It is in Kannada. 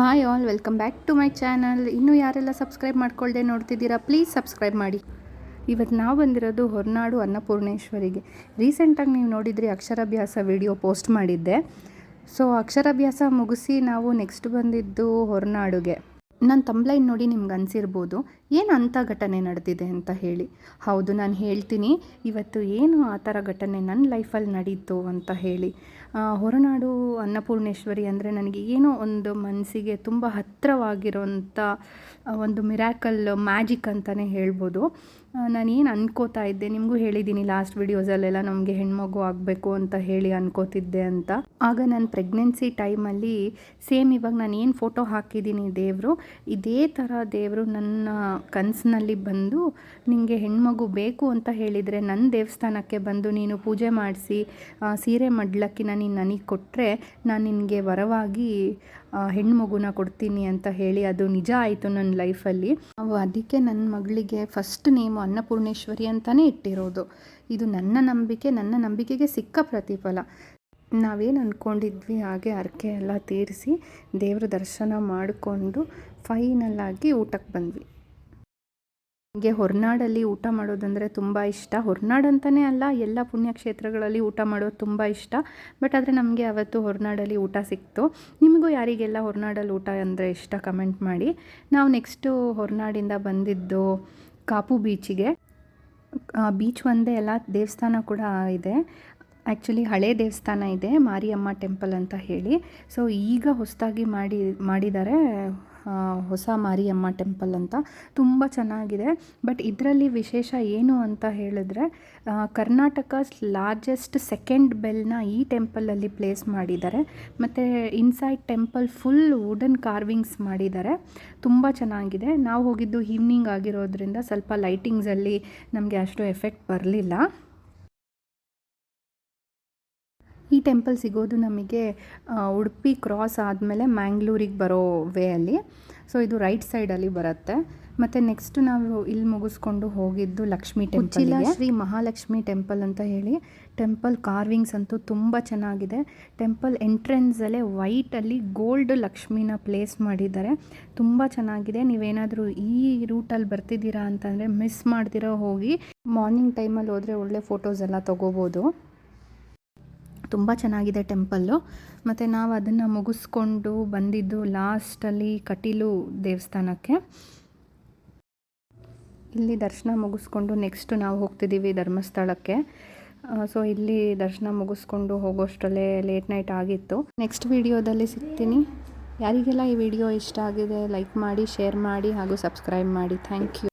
Hi all welcome back to my channel ಇನ್ನೂ ಯಾರೆಲ್ಲ ಸಬ್ಸ್ಕ್ರೈಬ್ ಮಾಡ್ಕೊಳ್ಳದೆ ನೋಡ್ತಿದ್ದೀರಾ ಪ್ಲೀಸ್ ಸಬ್ಸ್ಕ್ರೈಬ್ ಮಾಡಿ. ಇವತ್ತು ನಾವು ಬಂದಿರೋದು ಹೊರನಾಡು ಅನ್ನಪೂರ್ಣೇಶ್ವರಿಗೆ. ರೀಸೆಂಟಾಗಿ ನೀವು ನೋಡಿದ್ರಿ ಅಕ್ಷರಾಭ್ಯಾಸ ವಿಡಿಯೋ ಪೋಸ್ಟ್ ಮಾಡಿದ್ದೆ. ಸೊ ಅಕ್ಷರಾಭ್ಯಾಸ ಮುಗಿಸಿ ನಾವು ನೆಕ್ಸ್ಟ್ ಬಂದಿದ್ದು ಹೊರನಾಡುಗೆ. ನನ್ನ ತಂಬ್ಲೈನ್ ನೋಡಿ ನಿಮ್ಗೆ ಅನಿಸಿರ್ಬೋದು, ಏನು ಅಂಥ ಘಟನೆ ನಡೆದಿದೆ ಅಂತ ಹೇಳಿ. ಹೌದು, ನಾನು ಹೇಳ್ತೀನಿ, ಇವತ್ತು ಏನು ಆ ಥರ ಘಟನೆ ನನ್ನ ಲೈಫಲ್ಲಿ ನಡೀತು ಅಂತ ಹೇಳಿ. ಹೊರನಾಡು ಅನ್ನಪೂರ್ಣೇಶ್ವರಿ ಅಂದರೆ ನನಗೆ ಏನೋ ಒಂದು ಮನಸ್ಸಿಗೆ ತುಂಬ ಹತ್ತಿರವಾಗಿರೋಂಥ ಒಂದು ಮಿರಾಕಲ್ ಮ್ಯಾಜಿಕ್ ಅಂತಲೇ ಹೇಳ್ಬೋದು. ನಾನೇನು ಅನ್ಕೋತಾ ಇದ್ದೆ, ನಿಮಗೂ ಹೇಳಿದ್ದೀನಿ ಲಾಸ್ಟ್ ವಿಡಿಯೋಸಲ್ಲೆಲ್ಲ ನಮಗೆ ಹೆಣ್ಮಗು ಆಗಬೇಕು ಅಂತ ಹೇಳಿ ಅನ್ಕೋತಿದ್ದೆ ಅಂತ. ಆಗ ನಾನು ಪ್ರೆಗ್ನೆನ್ಸಿ ಟೈಮಲ್ಲಿ ಸೇಮ್ ಇವಾಗ ನಾನು ಏನು ಫೋಟೋ ಹಾಕಿದ್ದೀನಿ ದೇವರು ಇದೇ ಥರ ದೇವರು ನನ್ನ ಕನಸಿನಲ್ಲಿ ಬಂದು ನಿನಗೆ ಹೆಣ್ಮಗು ಬೇಕು ಅಂತ ಹೇಳಿದರೆ ನನ್ನ ದೇವಸ್ಥಾನಕ್ಕೆ ಬಂದು ನೀನು ಪೂಜೆ ಮಾಡಿಸಿ ಸೀರೆ ಮಡ್ಲಕ್ಕಿನ ನೀನು ನನಗೆ ಕೊಟ್ಟರೆ ನಾನು ನಿನಗೆ ವರವಾಗಿ ಹೆಣ್ಮಗುನ ಕೊಡ್ತೀನಿ ಅಂತ ಹೇಳಿ ಅದು ನಿಜ ಆಯಿತು ನನ್ನ ಲೈಫಲ್ಲಿ. ನಾವು ಅದಕ್ಕೆ ನನ್ನ ಮಗಳಿಗೆ ಫಸ್ಟ್ ನೇಮು ಅನ್ನಪೂರ್ಣೇಶ್ವರಿ ಅಂತಲೇ ಇಟ್ಟಿರೋದು. ಇದು ನನ್ನ ನಂಬಿಕೆ, ನನ್ನ ನಂಬಿಕೆಗೆ ಸಿಕ್ಕ ಪ್ರತಿಫಲ. ನಾವೇನು ಅಂದ್ಕೊಂಡಿದ್ವಿ ಹಾಗೆ ಹರಕೆ ಎಲ್ಲ ತೀರಿಸಿ ದೇವ್ರ ದರ್ಶನ ಮಾಡಿಕೊಂಡು ಫೈನಲ್ಲಾಗಿ ಊಟಕ್ಕೆ ಬಂದ್ವಿ. ನನಗೆ ಹೊರನಾಡಲ್ಲಿ ಊಟ ಮಾಡೋದಂದರೆ ತುಂಬ ಇಷ್ಟ. ಹೊರನಾಡು ಅಂತಲೇ ಅಲ್ಲ, ಎಲ್ಲ ಪುಣ್ಯಕ್ಷೇತ್ರಗಳಲ್ಲಿ ಊಟ ಮಾಡೋದು ತುಂಬ ಇಷ್ಟ. ಬಟ್ ಆದರೆ ನಮಗೆ ಅವತ್ತು ಹೊರನಾಡಲ್ಲಿ ಊಟ ಸಿಕ್ತು. ನಿಮಗೂ ಯಾರಿಗೆಲ್ಲ ಹೊರನಾಡಲ್ಲಿ ಊಟ ಅಂದರೆ ಇಷ್ಟ ಕಮೆಂಟ್ ಮಾಡಿ. ನಾವು ನೆಕ್ಸ್ಟು ಹೊರನಾಡಿಂದ ಬಂದಿದ್ದು ಕಾಪು ಬೀಚಿಗೆ ಬೀಚ್ ಒಂದೇ ಅಲ್ಲ, ದೇವಸ್ಥಾನ ಕೂಡ ಇದೆ. ಆ್ಯಕ್ಚುಲಿ ಹಳೆ ದೇವಸ್ಥಾನ ಇದೆ, ಮಾರಿಯಮ್ಮ ಟೆಂಪಲ್ ಅಂತ ಹೇಳಿ. ಸೊ ಈಗ ಹೊಸದಾಗಿ ಮಾಡಿ ಮಾಡಿದ್ದಾರೆ ಹೊಸ ಮಾರಿಯಮ್ಮ ಟೆಂಪಲ್ ಅಂತ ತುಂಬ ಚೆನ್ನಾಗಿದೆ. ಬಟ್ ಇದರಲ್ಲಿ ವಿಶೇಷ ಏನು ಅಂತ ಹೇಳಿದ್ರೆ ಕರ್ನಾಟಕ ಲಾರ್ಜೆಸ್ಟ್ ಸೆಕೆಂಡ್ ಬೆಲ್ನ ಈ ಟೆಂಪಲಲ್ಲಿ ಪ್ಲೇಸ್ ಮಾಡಿದ್ದಾರೆ. ಮತ್ತು inside temple full wooden carvings ಮಾಡಿದ್ದಾರೆ. ತುಂಬ ಚೆನ್ನಾಗಿದೆ. ನಾವು ಹೋಗಿದ್ದು ಈವ್ನಿಂಗ್ ಆಗಿರೋದ್ರಿಂದ ಸ್ವಲ್ಪ ಲೈಟಿಂಗ್ಸಲ್ಲಿ ನಮಗೆ ಅಷ್ಟು ಎಫೆಕ್ಟ್ ಬರಲಿಲ್ಲ. ಈ ಟೆಂಪಲ್ ಸಿಗೋದು ನಮಗೆ ಉಡುಪಿ ಕ್ರಾಸ್ ಆದಮೇಲೆ ಮ್ಯಾಂಗ್ಳೂರಿಗೆ ಬರೋ ವೇ ಅಲ್ಲಿ. ಸೊ, ಇದು ರೈಟ್ ಸೈಡಲ್ಲಿ ಬರುತ್ತೆ. ಮತ್ತು ನೆಕ್ಸ್ಟ್ ನಾವು ಇಲ್ಲಿ ಮುಗಿಸ್ಕೊಂಡು ಹೋಗಿದ್ದು ಲಕ್ಷ್ಮಿ ಟೆಂಪಲ್ ಶ್ರೀ ಮಹಾಲಕ್ಷ್ಮಿ ಟೆಂಪಲ್ ಅಂತ ಹೇಳಿ, ಟೆಂಪಲ್ ಕಾರ್ವಿಂಗ್ಸ್ ಅಂತೂ ತುಂಬ ಚೆನ್ನಾಗಿದೆ. ಟೆಂಪಲ್ ಎಂಟ್ರೆನ್ಸಲ್ಲೇ ವೈಟಲ್ಲಿ ಗೋಲ್ಡ್ ಲಕ್ಷ್ಮಿನ ಪ್ಲೇಸ್ ಮಾಡಿದ್ದಾರೆ. ತುಂಬ ಚೆನ್ನಾಗಿದೆ. ನೀವೇನಾದರೂ ಈ ರೂಟಲ್ಲಿ ಬರ್ತಿದ್ದೀರಾ ಅಂತಂದರೆ ಮಿಸ್ ಮಾಡ್ದಿರೋ ಹೋಗಿ ಮಾರ್ನಿಂಗ್ ಟೈಮಲ್ಲಿ ಹೋದರೆ ಒಳ್ಳೆ ಫೋಟೋಸ್ ಎಲ್ಲ ತೊಗೋಬೋದು. ತುಂಬ ಚೆನ್ನಾಗಿದೆ ಟೆಂಪಲ್ಲು. ಮತ್ತು ನಾವು ಅದನ್ನು ಮುಗಿಸ್ಕೊಂಡು ಬಂದಿದ್ದು ಲಾಸ್ಟಲ್ಲಿ ಕಟೀಲು ದೇವಸ್ಥಾನಕ್ಕೆ. ಇಲ್ಲಿ ದರ್ಶನ ಮುಗಿಸ್ಕೊಂಡು ನೆಕ್ಸ್ಟ್ ನಾವು ಹೋಗ್ತಿದ್ದೀವಿ ಧರ್ಮಸ್ಥಳಕ್ಕೆ. ಸೊ ಇಲ್ಲಿ ದರ್ಶನ ಮುಗಿಸ್ಕೊಂಡು ಹೋಗೋಷ್ಟರಲ್ಲೇ ಲೇಟ್ ನೈಟ್ ಆಗಿತ್ತು. ನೆಕ್ಸ್ಟ್ ವಿಡಿಯೋದಲ್ಲಿ ಸಿಗ್ತೀನಿ. ಯಾರಿಗೆಲ್ಲ ಈ ವಿಡಿಯೋ ಇಷ್ಟ ಆಗಿದೆ ಲೈಕ್ ಮಾಡಿ ಶೇರ್ ಮಾಡಿ ಹಾಗೂ ಸಬ್ಸ್ಕ್ರೈಬ್ ಮಾಡಿ. Thank you